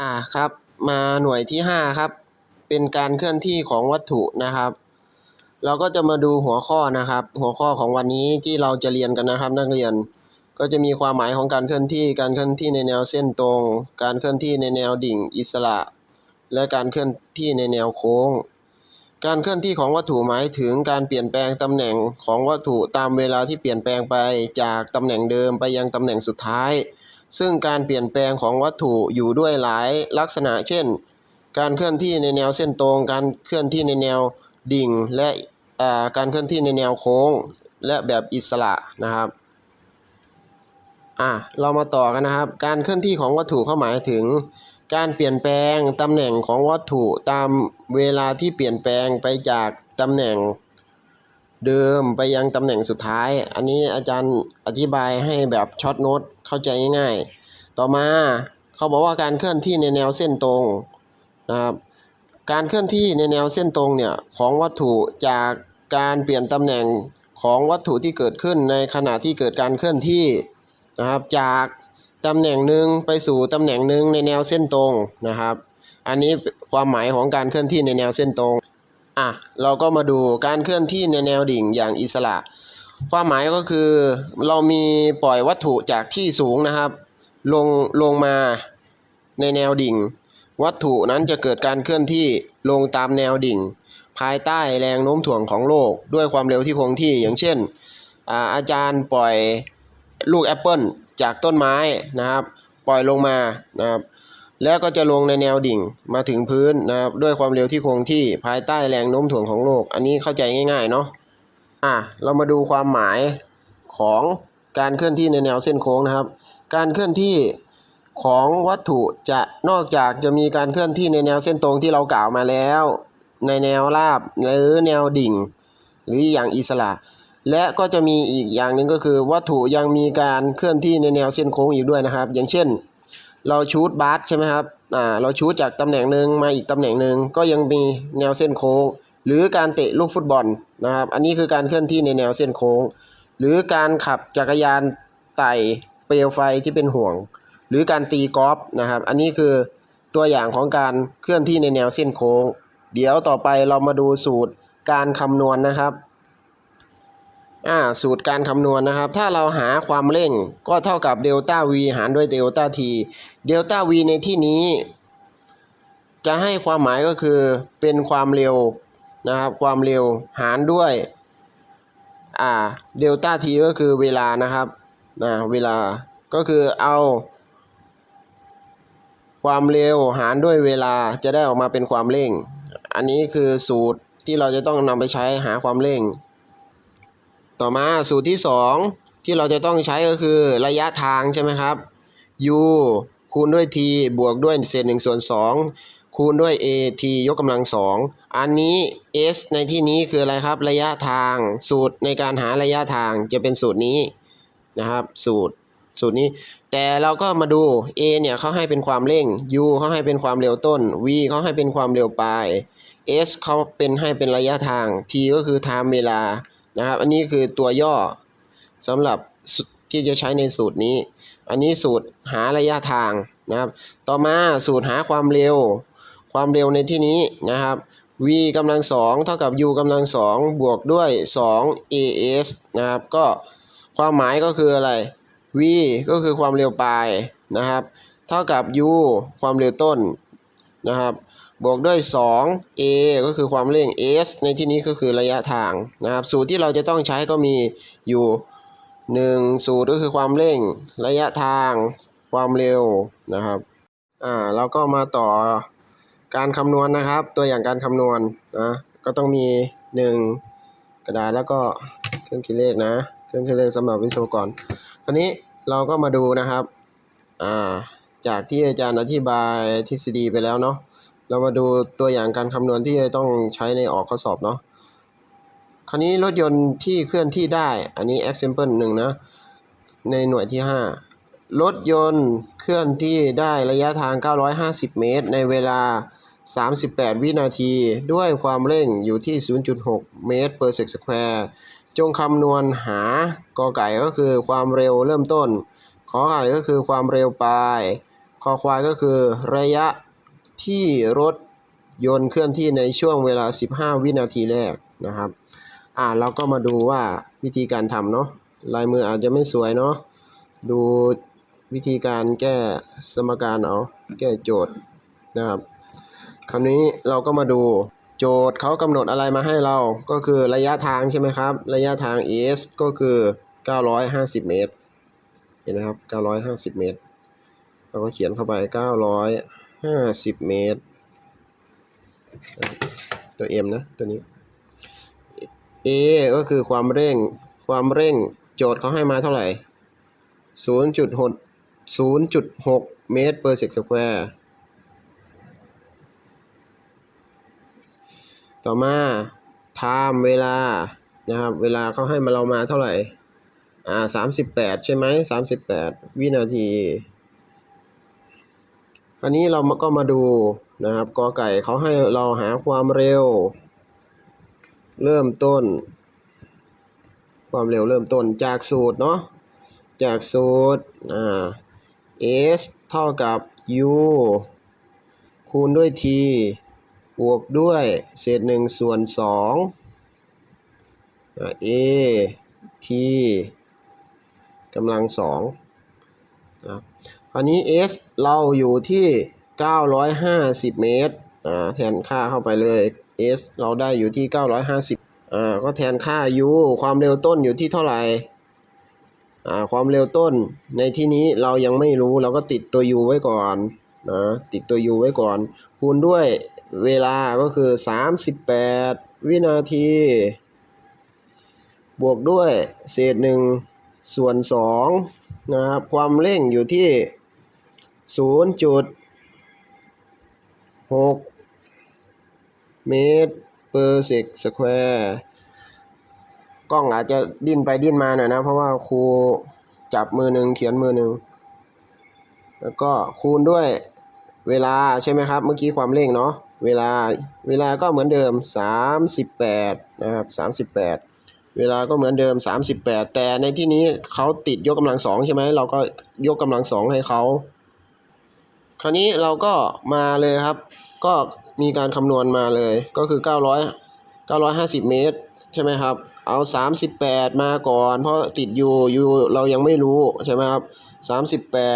อ่าครับ มาหน่วยที่ห้าครับ เป็นการเคลื่อนที่ของวัตถุนะครับ เราก็จะมาดูหัวข้อนะครับ หัวข้อของวันนี้ที่เราจะเรียนกันนะครับ นักเรียนก็จะมีความหมายของการเคลื่อนที่ การเคลื่อนที่ในแนวเส้นตรง การเคลื่อนที่ในแนวดิ่งอิสระ และการเคลื่อนที่ในแนวโค้ง การเคลื่อนที่ของวัตถุหมายถึงการเปลี่ยนแปลงตำแหน่งของวัตถุตามเวลาที่เปลี่ยนแปลงไปจากตำแหน่งเดิมไปยังตำแหน่งสุดท้าย ซึ่งการเปลี่ยนแปลงของวัตถุอยู่ด้วยหลายลักษณะ เช่น การเคลื่อนที่ในแนวเส้นตรง การเคลื่อนที่ในแนวดิ่ง และอ่าการเคลื่อนที่ในแนวโค้ง และแบบอิสระนะครับอะเรามาต่อกันนะครับ การเคลื่อนที่ของวัตถุเข้าหมายถึง การเปลี่ยนแปลงตำแหน่งของวัตถุตามเวลาที่เปลี่ยนแปลงไปจากตำแหน่ง เดิมไปยังตำแหน่งสุดท้าย อันนี้อาจารย์อธิบายให้แบบช็อตโน้ตเข้าใจง่ายๆ ต่อมาเขาบอกว่าการเคลื่อนที่ในแนวเส้นตรงนะครับ การเคลื่อนที่ในแนวเส้นตรงเนี่ยของวัตถุจากการเปลี่ยนตำแหน่งของวัตถุที่เกิดขึ้นในขณะที่เกิดการเคลื่อนที่นะครับ จากตำแหน่งหนึ่งไปสู่ตำแหน่งหนึ่งในแนวเส้นตรงนะครับ อันนี้ความหมายของการเคลื่อนที่ในแนวเส้นตรง อะเราก็มาดูการเคลื่อนที่ในแนวดิ่งอย่างอิสระ ความหมายก็คือเรามีปล่อยวัตถุจากที่สูงนะครับ ลงลงมาในแนวดิ่ง วัตถุนั้นจะเกิดการเคลื่อนที่ลงตามแนวดิ่ง ภายใต้แรงโน้มถ่วงของโลก ด้วยความเร็วที่คงที่อย่างเช่นอาอาจารย์ปล่อยลูกแอปเปิลจากต้นไม้นะครับ ปล่อยลงมานะครับ แล้วก็จะลงในแนวดิ่งมาถึงพื้นนะครับด้วยความเร็วที่คงที่ภายใต้แรงโน้มถ่วงของโลก อันนี้เข้าใจง่ายๆเนาะอะเรามาดูความหมายของการเคลื่อนที่ในแนวเส้นโค้งนะครับ การเคลื่อนที่ของวัตถุจะนอกจากจะมีการเคลื่อนที่ในแนวเส้นตรงที่เรากล่าวมาแล้ว ในแนวราบหรือแนวดิ่ง หรืออย่างอิสระ และก็จะมีอีกอย่างหนึ่งก็คือ วัตถุยังมีการเคลื่อนที่ในแนวเส้นโค้งอีกด้วยนะครับ อย่างเช่น เราชูดบาสใช่ไหมครับอ่าเราชูดจากตำแหน่งหนึ่งมาอีกตำแหน่งหนึ่งก็ยังมีแนวเส้นโค้ง หรือการเตะลูกฟุตบอลนะครับ อันนี้คือการเคลื่อนที่ในแนวเส้นโค้ง หรือการขับจักรยานไต่เปลวไฟที่เป็นห่วง หรือการตีกอล์ฟนะครับ อันนี้คือตัวอย่างของการเคลื่อนที่ในแนวเส้นโค้ง เดี๋ยวต่อไปเรามาดูสูตรการคำนวณนะครับ อ่าสูตรการคำนวณนะครับ ถ้าเราหาความเร่งก็เท่ากับเดลต้า v หารด้วยเดลต้า t เดลต้า v ในที่นี้ จะให้ความหมายก็คือเป็นความเร็วนะครับ ความเร็วหารด้วยอ่าเดลต้า t ก็คือเวลานะครับอ่าเวลาก็คือเอา ความเร็วหารด้วยเวลาจะได้ออกมาเป็นความเร่ง อันนี้คือสูตรที่เราจะต้องนำไปใช้หาความเร่ง ต่อมาสูตรที่ 2 ที่เราจะต้องใช้ก็คือระยะทางใช่ไหมครับ u คูณด้วย t บวกด้วยเศษ1ส่วน2คูณด้วย a t ยกกำลังสองอันนี้ s ในที่นี้คืออะไรครับ ระยะทาง สูตรในการหาระยะทางจะเป็นสูตรนี้นะครับ สูตรสูตรนี้ แต่เราก็มาดู a เนี่ยเขาให้เป็นความเร่ง u เขาให้เป็นความเร็วต้น v เขาให้เป็นความเร็วปลาย s เขาเป็นให้เป็นระยะทาง t ก็คือ time เวลา นะครับอันนี้คือตัวย่อสำหรับที่จะใช้ในสูตรนี้ อันนี้สูตรหาระยะทางนะครับ ต่อมาสูตรหาความเร็ว ความเร็วในที่นี้นะครับ v กำลังสองเท่ากับ u กำลังสองบวกด้วย2 as นะครับ ก็ความหมายก็คืออะไร v ก็คือความเร็วปลายนะครับ เท่ากับ u ความเร็วต้นนะครับ บวกด้วย 2 a ก็คือความเร่ง s ในที่นี้ก็คือระยะทางนะครับ สูตรที่เราจะต้องใช้ก็มีอยู่ 1 สูตรก็คือความเร่ง ระยะทาง ความเร็วนะครับ อ่าเราก็มาต่อการคำนวณนะครับ ตัวอย่างการคำนวณนะก็ต้องมี 1 กระดาษแล้วก็เครื่องคิดเลขนะ เครื่องคิดเลขสำหรับวิศวกรคราวนี้เราก็มาดูนะครับ อ่าจากที่อาจารย์อธิบายทฤษฎีไปแล้วเนาะ เรามาดูตัวอย่างการคำนวณที่จะต้องใช้ในออกข้อสอบเนาะ คราวนี้รถยนต์ที่เคลื่อนที่ได้ อันนี้ example หนึ่งนะ ในหน่วยที่ 5 รถยนต์เคลื่อนที่ได้ระยะทาง 950 เมตร ในเวลา 38 วินาที ด้วยความเร่งอยู่ที่ 0.6 เมตร per sec square จงคำนวณหากอไก่ก็คือความเร็วเริ่มต้น ขอไข่ก็คือความเร็วปลายขคอควายก็คือระยะ ที่รถยนต์เคลื่อนที่ในช่วงเวลา 15 วินาทีแรกนะครับ อ่าเราก็มาดูว่าวิธีการทำเนาะลายมืออาจจะไม่สวยเนาะดูวิธีการแก้สมการเอาแก้โจทย์นะครับ คราวนี้เราก็มาดูโจทย์เขากำหนดอะไรมาให้เราก็คือระยะทางใช่ไหมครับ ระยะทาง s ก็คือ 950 เมตร เห็นไหมครับ 950 เมตร เราก็เขียนเข้าไป 950 เมตร ตัว m นะ ตัวนี้ a ก็คือความเร่ง ความเร่งโจทย์เขาให้มาเท่าไหร่ 0.6 0.6 เมตร per sec square ต่อมา time เวลา นะครับ เวลาเขาให้มาเรามาเท่าไหร่ อ่า 38 ใช่ไหม 38 วินาที คราวนี้เราก็มาดูนะครับกอไก่เขาให้เราหาความเร็ว เริ่มต้น ความเร็วเริ่มต้นจากสูตรเนาะจากสูตรอ่า s เท่ากับ u คูณด้วย t บวกด้วยเศษหนึ่งส่วนสอง a t กำลังสอง นะคราวนี้ s เราอยู่ที่ 950 เมตรอ่าแทนค่าเข้าไปเลย s เราได้อยู่ที่ 950อ่าก็แทนค่า u ความเร็วต้นอยู่ที่เท่าไหร่อ่าความเร็วต้นในที่นี้เรายังไม่รู้เราก็ติดตัว u ไว้ก่อนนะติดตัว u ไว้ก่อน คูณด้วยเวลาก็คือ 38 วินาที บวกด้วยเศษหนึ่งส่วนสองนะครับความเร่งอยู่ที่ 0.6เมตร per sec square กล้องอาจจะดิ้นไปดิ้นมาหน่อยนะ เพราะว่าครูจับมือหนึ่งเขียนมือหนึ่งแล้วก็คูณด้วยเวลาใช่ไหมครับ เมื่อกี้ความเร่งเนาะเวลาเวลาก็เหมือนเดิม 38 นะครับ 38 เวลาก็เหมือนเดิม 38 แต่ในที่นี้เขาติดยกกำลังสองใช่ไหมเราก็ยกกำลังสองให้เขา ราวนี้เราก็มาเลยครับ ก็มีการคำนวณมาเลยก็คือ 900 950 เมตร ใช่ไหมครับ เอา 38 มาก่อน เพราะติด u u เรายังไม่รู้ใช่ไหมครับ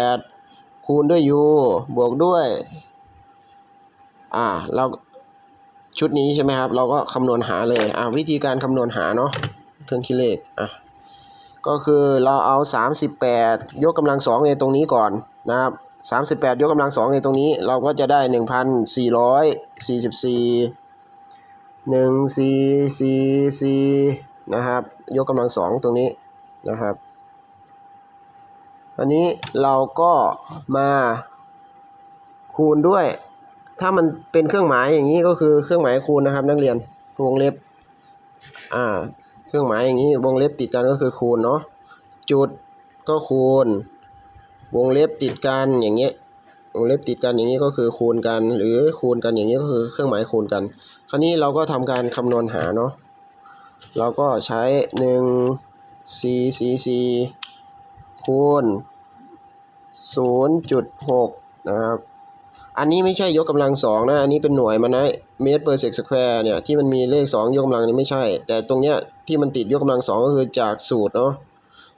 38 คูณด้วย u บวกด้วยอ่าเราชุดนี้ใช่ไหมครับ เราก็คำนวณหาเลยอ่าวิธีการคำนวณหาเนาะเครื่องคิดเลขอะก็คือเราเอา 38 ยกกำลังสองในตรงนี้ก่อนนะครับ 38 ยกกำลังสองในตรงนี้เราก็จะได้ 1,444 1444นะครับ ยกกำลังสองตรงนี้นะครับ อันนี้เราก็มาคูณด้วย ถ้ามันเป็นเครื่องหมายอย่างนี้ก็คือเครื่องหมายคูณนะครับ นักเรียนวงเล็บอ่าเครื่องหมายอย่างนี้วงเล็บติดกันก็คือคูณเนาะจุดก็คูณ วงเล็บติดกันอย่างเงี้ยวงเล็บติดกันอย่างนี้ก็คือคูณกัน หรือคูณกันอย่างนี้ก็คือเครื่องหมายคูณกัน คราวนี้เราก็ทำการคำนวณหาเนาะเราก็ใช้หนึ่ง c c c คูณศูนย์จุดหกนะครับอันนี้ไม่ใช่ยกกำลังสองนะ อันนี้เป็นหน่วยมันนะเมตร per sec square เนี่ยที่มันมีเลขสองยกกำลังนี่ไม่ใช่ แต่ตรงเนี้ยที่มันติดยกกำลังสองก็คือจากสูตรเนาะ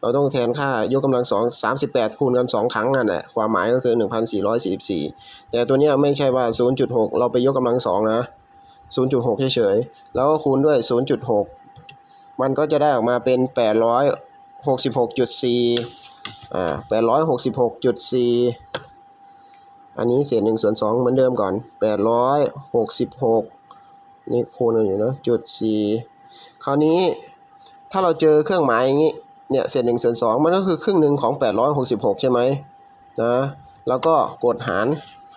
เราต้องแทนค่ายกกำลังสองสามสิบแปดคูณกันสองครั้งนั่นแหละความหมายก็คือหนึ่งพันสี่ร้อยสี่สิบสี่แต่ตัวนี้ไม่ใช่ว่าศูนย์จุดหกเราไปยกกำลังสองนะศูนย์จุดหกเฉยๆแล้วก็คูณด้วยศูนย์จุดหกมันก็จะได้ออกมาเป็นแปดร้อยหกสิบหกจุดสี่อ่าแปดร้อยหกสิบหกจุดสี่อันนี้เศษหนึ่งส่วนสองเหมือนเดิมก่อนแปดร้อยหกสิบหกนี่คูณกันอยู่นะจุดสี่คราวนี้ถ้าเราเจอเครื่องหมายอย่างนี้ เนี่ยเศษหนึ่งส่วนสองมันก็คือครึ่งหนึ่งของแปดร้อยหกสิบหกใช่ไหมนะแล้วก็กดหาร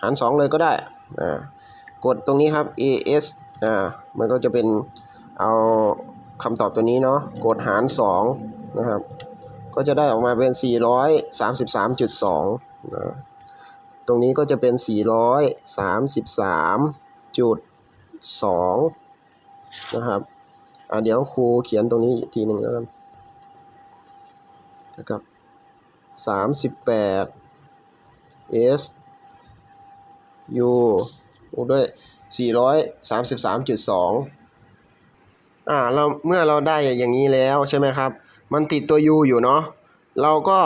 หารสองเลยก็ได้อ่ากดตรงนี้ครับ as อ่ามันก็จะเป็นเอาคำตอบตัวนี้เนาะกดหารสองนะครับ ก็จะได้ออกมาเป็น 433.2นะตรงนี้ก็จะเป็น 433.2 นะครับอ่าเดี๋ยวครูเขียนตรงนี้อีกทีหนึ่งแล้วกัน นะครับสามสิบแปด s u บวกด้วย 433.2 อ่าเราเมื่อเราได้อย่างนี้แล้วใช่ไหมครับ มันติดตัว u อยู่เนาะเราก็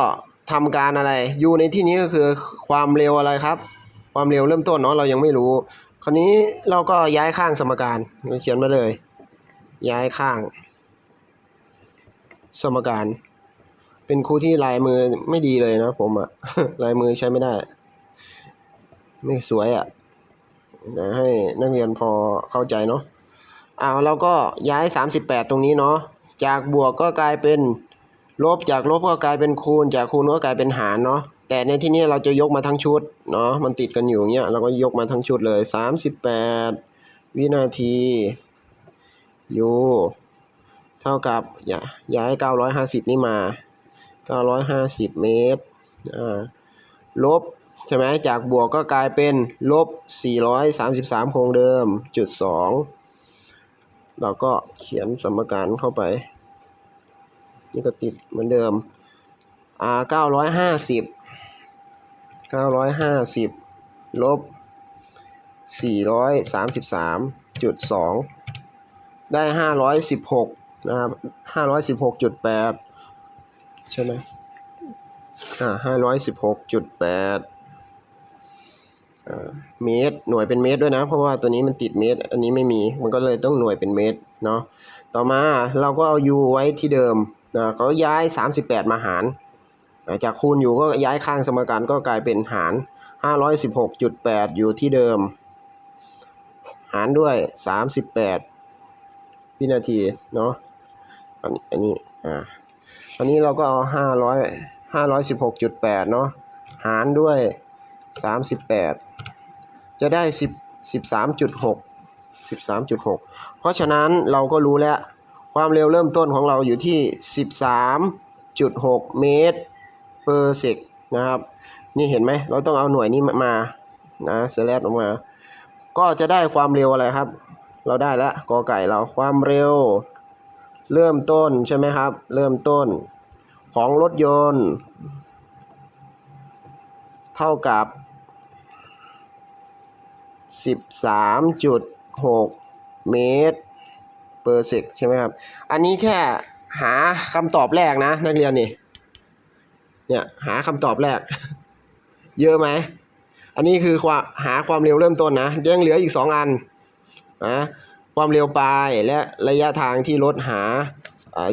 ทำการอะไร u ในที่นี้ก็คือความเร็วอะไรครับ ความเร็วเริ่มต้นเนาะเรายังไม่รู้ คราวนี้เราก็ย้ายข้างสมการเราเขียนมาเลย ย้ายข้าง สมการ เป็นครูที่ลายมือไม่ดีเลยนะผมอะลายมือใช้ไม่ได้ ไม่สวยอะเดี๋ยวให้นักเรียนพอเข้าใจเนาะอ้าวเราก็ย้าย 38 ตรงนี้เนาะจากบวกก็กลายเป็นลบจากลบก็กลายเป็นคูณ จากคูณก็กลายเป็นหารเนาะแต่ในที่นี้เราจะยกมาทั้งชุดเนาะมันติดกันอยู่อย่างเงี้ยเราก็ยกมาทั้งชุดเลย 38 วินาที u เท่ากับอย่าย้าย 950 นี่มา 950 เมตรลบใช่ไหมจากบวกก็กลายเป็นลบ 433 คงเดิมจุด 2 เราก็เขียนสมการเข้าไป นี่ก็ติดเหมือนเดิมอ่า950 950 ลบ 433.2 ได้ 516 นะครับ 516.8 ใช่ไหมอ่าห้าร้อยสิบหกจุดแปดเมตร หน่วยเป็นเมตรด้วยนะ เพราะว่าตัวนี้มันติดเมตร อันนี้ไม่มี มันก็เลยต้องหน่วยเป็นเมตรเนาะ ต่อมาเราก็เอา u ไว้ที่เดิมนะเขาย้าย 38 มาหาร จากคูณอยู่ก็ย้ายข้างสมการก็กลายเป็นหาร 516.8 อยู่ที่เดิม หารด้วย 38วินาทีเนาะ อันอันนี้ อ่า อันนี้เราก็เอาห้าร้อยห้าร้อยสิบหกจุดแปดเนาะหารด้วยสามสิบแปดจะได้สิบสิบสามจุดหกสิบสามจุดหกเพราะฉะนั้นเราก็รู้แล้ว ความเร็วเริ่มต้นของเราอยู่ที่สิบสามจุดหกเมตร per sec นะครับ นี่เห็นไหมเราต้องเอาหน่วยนี้มานะเซเลตออกมา ก็จะได้ความเร็วอะไรครับ เราได้แล้วกอไก่เราความเร็ว เริ่มต้นใช่ไหมครับ เริ่มต้นของรถยนต์ เท่ากับ 13.6 เมตรเปอร์เซกใช่ไหมครับ อันนี้แค่หาคำตอบแรกนะ นักเรียนนี่ เนี่ยหาคำตอบแรก เยอะไหม อันนี้คือความหาความเร็วเริ่มต้นนะยังเหลืออีกสองอันนะ ความเร็วปลายและระยะทางที่รถหา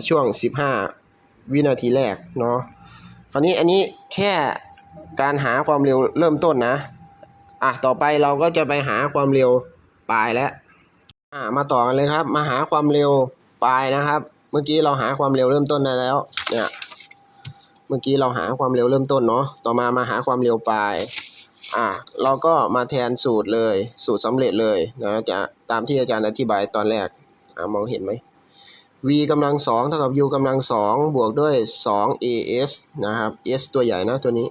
ช่วง 15 วินาทีแรกเนาะคราวนี้อันนี้แค่การหาความเร็วเริ่มต้นนะอะต่อไปเราก็จะไปหาความเร็วปลายแล้วอ่ามาต่อกันเลยครับ มาหาความเร็วปลายนะครับ เมื่อกี้เราหาความเร็วเริ่มต้นได้แล้วเนี่ยเมื่อกี้เราหาความเร็วเริ่มต้นเนาะต่อมามาหาความเร็วปลาย อ่าเราก็มาแทนสูตรเลยสูตรสำเร็จเลยนะจะตามที่อาจารย์อธิบายตอนแรกอ่ามองเห็นไหม v กำลังสองเท่ากับ u กำลังสองบวกด้วย 2 as นะครับ s ตัวใหญ่นะตัวนี้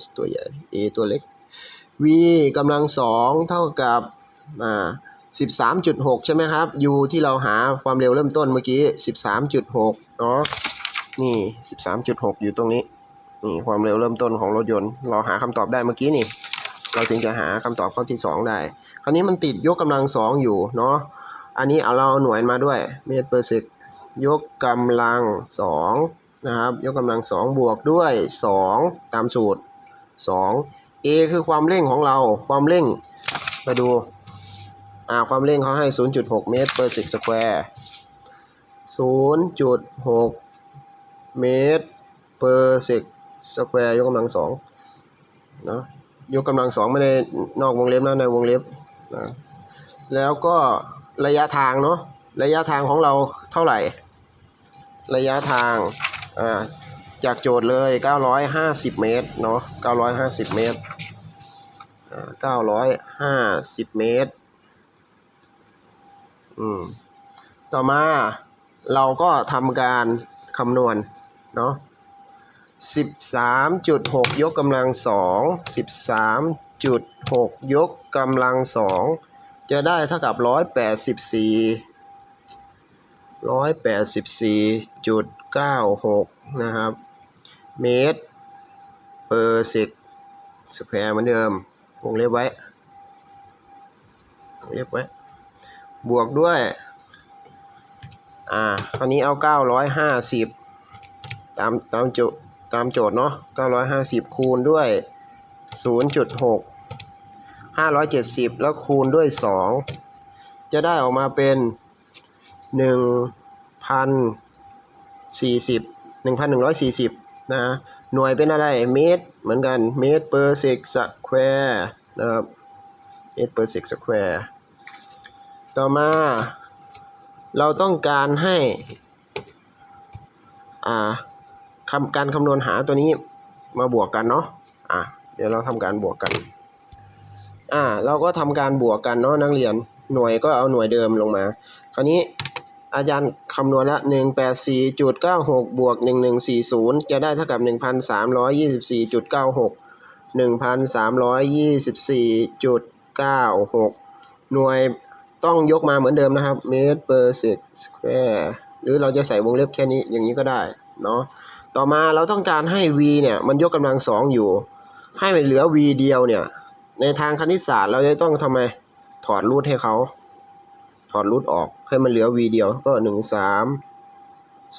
s ตัวใหญ่ a ตัวเล็ก v กำลังสองเท่ากับอ่า13.6 ใช่ไหมครับ u ที่เราหาความเร็วเริ่มต้นเมื่อกี้ 13.6 เนาะนี่ 13.6 อยู่ตรงนี้ นี่ ความเร็วเริ่มต้นของรถยนต์ เราหาคำตอบได้เมื่อกี้นี่ เราจึงจะหาคำตอบข้อที่ 2 ได้ คราวนี้มันติดยกกำลังสองอยู่เนาะอันนี้เอาเราเอาหน่วยมาด้วยเมตรเปอร์เซกยกกำลังสองนะครับยกกำลังสองบวกด้วยสองตามสูตรสอง a คือความเร่งของเราความเร่งไปดูอ่าความเร่งเขาให้ 0.6 เมตร per sec square 0.6 เมตร per sec square ยกกำลังสองเนาะ ยกกำลังสองไม่ได้นอกวงเล็บนะในวงเล็บนะแล้วก็ระยะทางเนาะระยะทางของเราเท่าไหร่ ระยะทางอ่าจากโจทย์เลย 950 เมตรเนาะ950 เมตรอ่า950 เมตร อืม ต่อมาเราก็ทำการคำนวณเนาะ 13.6 ยกกำลังสอง13.6 ยกกำลังสองจะได้เท่ากับ 184 184.96 นะครับ เมตรเปอร์เซกสแควร์เหมือนเดิม วงเล็บไว้ วงเรียกไว้ บวกด้วย อ่า คราวนี้เอาเก้าร้อยห้าสิบตามตามโจ ตามโจทย์เนาะเก้าร้อยห้าสิบคูณด้วยศูนย์จุดหกห้าร้อยเจ็ดสิบแล้วคูณด้วยสองจะได้ออกมาเป็นหนึ่งพันสี่สิบหนึ่งพันหนึ่งร้อยสี่สิบนะหน่วยเป็นอะไร เมตร เหมือนกัน เมตร per sec square นะครับ เมตร per sec square ต่อมาเราต้องการให้ อ่า คำการคำนวณหาตัวนี้มาบวกกันเนาะอะเดี๋ยวเราทำการบวกกัน อ่า เราก็ทำการบวกกันเนาะนักเรียนหน่วยก็เอาหน่วยเดิมลงมา คราวนี้อาจารย์คำนวณละหนึ่งแปดสี่จุดเก้าหกบวกหนึ่งหนึ่งสี่ศูนย์จะได้เท่ากับหนึ่งพันสามร้อยยี่สิบสี่จุดเก้าหกหนึ่งพันสามร้อยยี่สิบสี่จุดเก้าหกหน่วยต้องยกมาเหมือนเดิมนะครับ เมตร per sec square หรือเราจะใส่วงเล็บแค่นี้อย่างนี้ก็ได้เนาะ ต่อมาเราต้องการให้ v เนี่ยมันยกกำลังสองอยู่ ให้มันเหลือ v เดียวเนี่ย ในทางคณิตศาสตร์เราจะต้องทำไมถอดรูทให้เขาถอดรูทออกให้มันเหลือ v เดียวก็หนึ่งสาม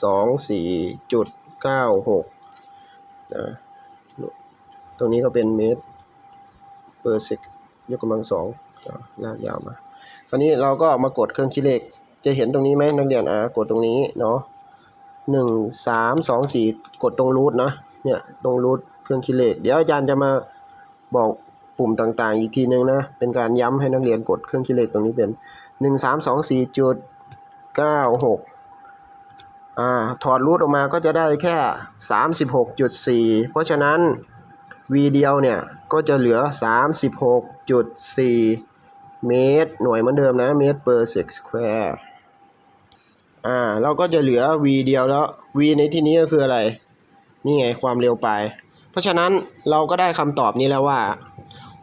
สองสี่จุดเก้าหกนะตรงนี้ก็เป็นเมตรเปอร์เซกยกกำลังสองลากยาวมา คราวนี้เราก็มากดเครื่องคิดเลข จะเห็นตรงนี้ไหมนักเรียนอ่ากดตรงนี้เนาะ หนึ่งสามสองสี่กดตรงรูทนะเนี่ยตรงรูทเครื่องคิดเลข เดี๋ยวอาจารย์จะมาบอกปุ่มต่างๆ อีกทีนึงนะ เป็นการย้ำให้นักเรียนกดเครื่องคิดเลขตรงนี้เป็นหนึ่งสามสองสี่จุดเก้าหกอ่าถอดรูทออกมาก็จะได้แค่สามสิบหกจุดสี่เพราะฉะนั้น v เดียวเนี่ย ก็จะเหลือสามสิบหกจุดสี่เมตร หน่วยเหมือนเดิมนะ เมตร per sec square อ่า เราก็จะเหลือ v เดียวแล้ว v ในที่นี้ก็คืออะไร นี่ไงความเร็วปลาย เพราะฉะนั้นเราก็ได้คำตอบนี้แล้วว่า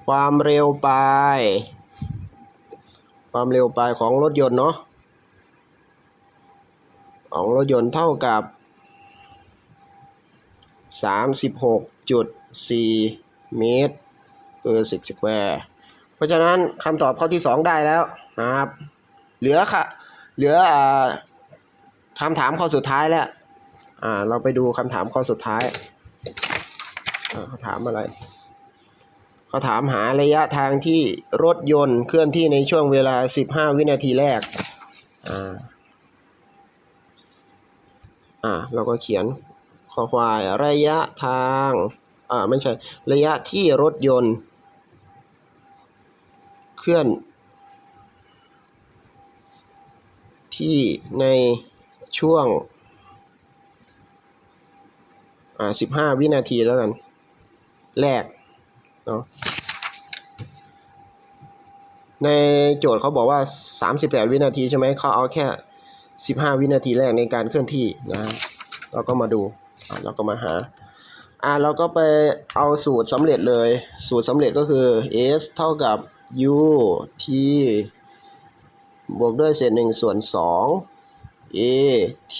ความเร็วปลาย ความเร็วปลายของรถยนต์เนาะของรถยนต์เท่ากับ 36.4 เมตร per sec square เพราะฉะนั้นคำตอบข้อที่ 2 ได้แล้วนะครับ เหลือค่ะ เหลืออ่า คำถามข้อสุดท้ายแล้วอ่าเราไปดูคำถามข้อสุดท้ายอ่าเขาถามอะไรเขาถามหาระยะทางที่รถยนต์เคลื่อนที่ในช่วงเวลา 15 วินาทีแรกอ่าอ่าเราก็เขียนขอควายระยะทางอ่าไม่ใช่ระยะที่รถยนต์ เคลื่อนที่ใน ช่วงอ่า15วินาทีแล้วกัน แรกเนาะในโจทย์เขาบอกว่า 38 วินาทีใช่ไหมเขาเอาแค่ 15 วินาทีแรกในการเคลื่อนที่นะเราก็มาดูอะเราก็มาหาอ่าเราก็ไปเอาสูตรสำเร็จเลย สูตรสำเร็จก็คือ s เท่ากับ u t บวกด้วยเศษหนึ่งส่วนสอง a t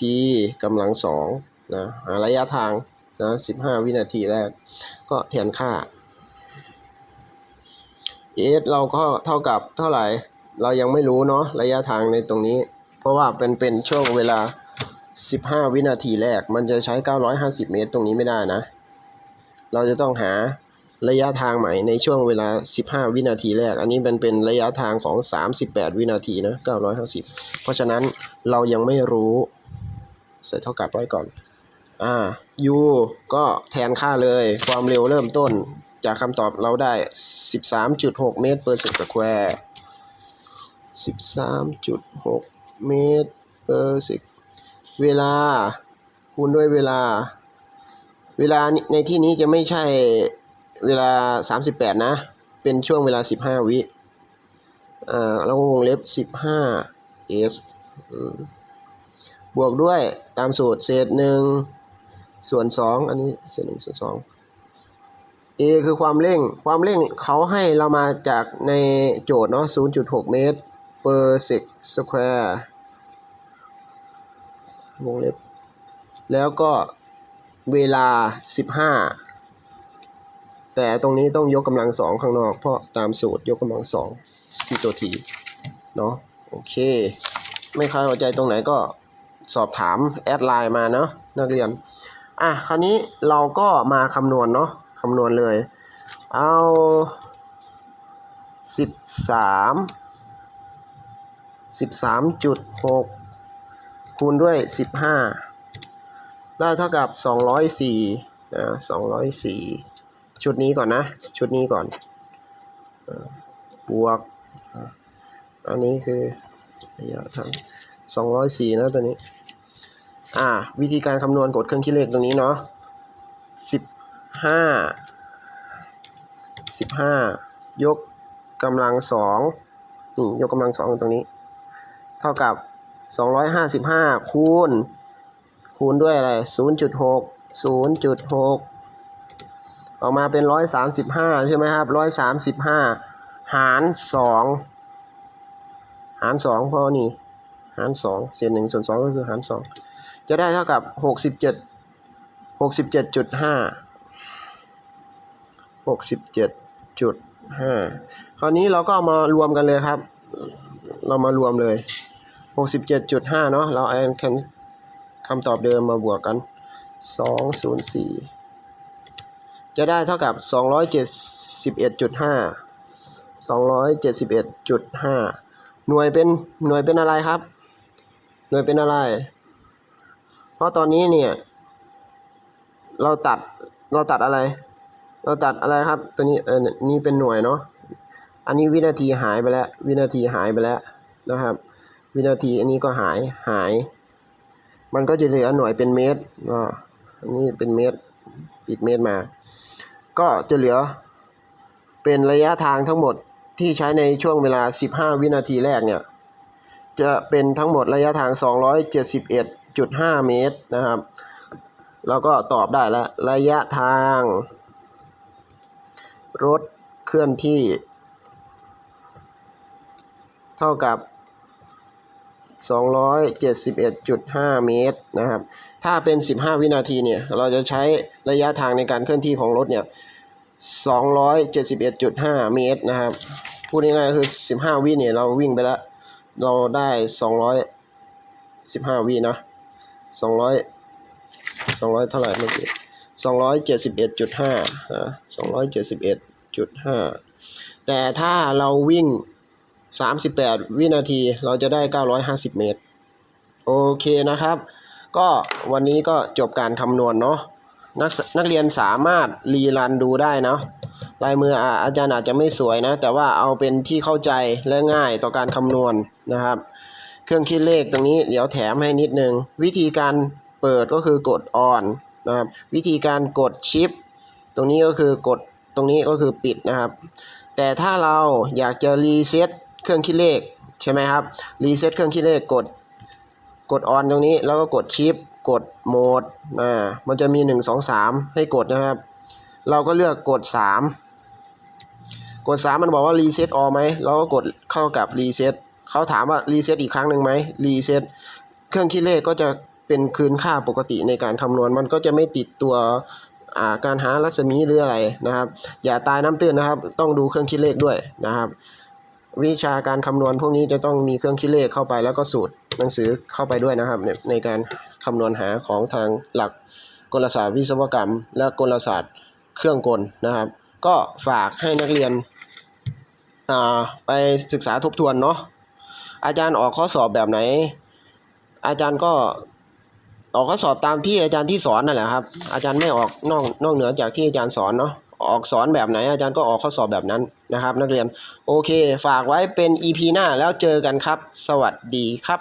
กำลังสองนะหาระยะทางนะ15วินาทีแรก ก็แทนค่า s เราก็เท่ากับเท่าไหร่ เรายังไม่รู้เนาะระยะทางในตรงนี้ เพราะว่าเป็นเป็นช่วงเวลา 15 วินาทีแรก มันจะใช้ 950 เมตรตรงนี้ไม่ได้นะ เราจะต้องหา ระยะทางใหม่ในช่วงเวลา 15 วินาทีแรก อันนี้เป็นเป็นระยะทางของ 38 วินาทีนะ 950 เพราะฉะนั้นเรายังไม่รู้ ใส่เท่ากับไว้ก่อน อ่า u ก็แทนค่าเลย ความเร็วเริ่มต้น จากคำตอบเราได้ 13.6 เมตร per sec square 13.6 เมตร per sec เวลา คูณด้วยเวลา เวลาในที่นี้จะไม่ใช่ เวลา 38 นะ เป็นช่วงเวลา 15 วิอ่าแล้วก็วงเล็บ 15 s อืมบวกด้วยตามสูตรเศษหนึ่งส่วนสองอันนี้เศษหนึ่งส่วนสอง a คือความเร่ง ความเร่งเขาให้เรามาจากในโจทย์เนาะ 0.6 เมตร per sec square วงเล็บ แล้วก็เวลา 15 แต่ตรงนี้ต้องยกกำลังสองข้างนอก เพราะตามสูตรยกกำลังสองที่ตัวทีเนาะโอเค ไม่เข้าใจตรงไหนก็สอบถามแอดไลน์มาเนาะนักเรียน อะคราวนี้เราก็มาคำนวณเนาะคำนวณเลย เอาสิบสามสิบสามจุดหกคูณด้วยสิบห้าได้เท่ากับสองร้อยสี่นะสองร้อยสี่ ชุดนี้ก่อนนะ ชุดนี้ก่อนบวก อันนี้คือระยะทางสองร้อยสี่นะตัวนี้ อ่า วิธีการคำนวณกดเครื่องคิดเลขตรงนี้เนาะสิบห้าสิบห้ายกกำลังสองนี่ยกกำลังสองตรงนี้ เท่ากับสองร้อยห้าสิบห้าคูณ คูณด้วยอะไรศูนย์จุดหกศูนย์จุดหก ออกมาเป็นร้อยสามสิบห้าใช่ไหมครับร้อยสามสิบห้าหารสองหารสองเพราะนี่หารสองเศษหนึ่งส่วนสองก็คือหารสองจะได้เท่ากับหกสิบเจ็ดหกสิบเจ็ดจุดห้าหกสิบเจ็ดจุดห้าคราวนี้เราก็ามารวมกันเลยครับ เรามารวมเลยหกสิบเจ็ดจุดห้าเนาะเราเอาคำคำตอบเดิมมาบวกกันสองศูนย์สี่ จะได้เท่ากับสองร้อยเจ็ดสิบเอ็ดจุดห้าสองร้อยเจ็ดสิบเอ็ดจุดห้าหน่วยเป็นหน่วยเป็นอะไรครับ หน่วยเป็นอะไร เพราะตอนนี้เนี่ย เราตัดเราตัดอะไร เราตัดอะไรครับ ตัวนี้เออนี่เป็นหน่วยเนาะอันนี้วินาทีหายไปแล้ว วินาทีหายไปแล้วนะครับ วินาทีอันนี้ก็หายหาย มันก็จะเหลือหน่วยเป็นเมตรอันนี้เป็นเมตรติดเมตรมา ก็จะเหลือเป็นระยะทางทั้งหมดที่ใช้ในช่วงเวลา 15 วินาทีแรกเนี่ย จะเป็นทั้งหมดระยะทาง 271.5 เมตรนะครับเราก็ตอบได้แล้ว ระยะทาง รถเคลื่อนที่ เท่ากับ 271.5 เมตรนะครับ ถ้าเป็น 15 วินาทีเนี่ย เราจะใช้ระยะทางในการเคลื่อนที่ของรถเนี่ย 271.5 เมตรนะครับ พูดง่ายๆคือ 15 วิเนี่ยเราวิ่งไปแล้ว เราได้สองร้อยสิบห้าวินะสองร้อยสองร้อยเท่าไหร่เมื่อกี้สองร้อยเจ็ดสิบเอ็ดจุดห้าสองร้อยเจ็ดสิบเอ็ดจุดห้าแต่ถ้าเราวิ่ง สามสิบแปดวินาทีเราจะได้เก้าร้อยห้าสิบเมตร โอเคนะครับ ก็วันนี้ก็จบการคำนวณเนาะนักนักเรียนสามารถรีรันดูได้เนาะลายมืออะอาจารย์อาจจะไม่สวยนะ แต่ว่าเอาเป็นที่เข้าใจและง่ายต่อการคำนวณนะครับ เครื่องคิดเลขตรงนี้เดี๋ยวแถมให้นิดนึง วิธีการเปิดก็คือกด on นะครับ วิธีการกดชิป ตรงนี้ก็คือกดตรงนี้ก็คือปิดนะครับ แต่ถ้าเราอยากจะรีเซ็ต เครื่องคิดเลขใช่ไหมครับรีเซ็ตเครื่องคิดเลขกดกด on ตรงนี้แล้วก็กดชิปกดโหมดอ่ามันจะมี 1 2 3 ให้กดนะครับ เราก็เลือกกด 3 กด 3 มันบอกว่ารีเซ็ตออไหมเราก็กดเข้ากับรีเซ็ตเขาถามว่ารีเซ็ตอีกครั้งหนึ่งไหมรีเซ็ตเครื่องคิดเลขก็จะเป็นคืนค่าปกติในการคำนวณ มันก็จะไม่ติดตัวาการหารัศมีหรืออะไรนะครับ อย่าตายน้ำตื้นนะครับ ต้องดูเครื่องคิดเลขด้วยนะครับ วิชาการคำนวณพวกนี้จะต้องมีเครื่องคิดเลขเข้าไปแล้วก็สูตรหนังสือเข้าไปด้วยนะครับ ในในการคำนวณหาของทางหลักกลศาสตร์วิศวกรรม และกลศาสตร์เครื่องกลนะครับ ก็ฝากให้นักเรียนอ่าไปศึกษาทบทวนเนาะอาจารย์ออกข้อสอบแบบไหน อาจารย์ก็ออกข้อสอบตามที่อาจารย์ที่สอนนั่นแหละครับ อาจารย์ไม่ออกนอกนอกเหนือจากที่อาจารย์สอนเนาะ ออกสอนแบบไหน อาจารย์ก็ออกข้อสอบแบบนั้นนะครับ นักเรียนโอเค ฝากไว้เป็น EP หน้าแล้วเจอกันครับ สวัสดีครับ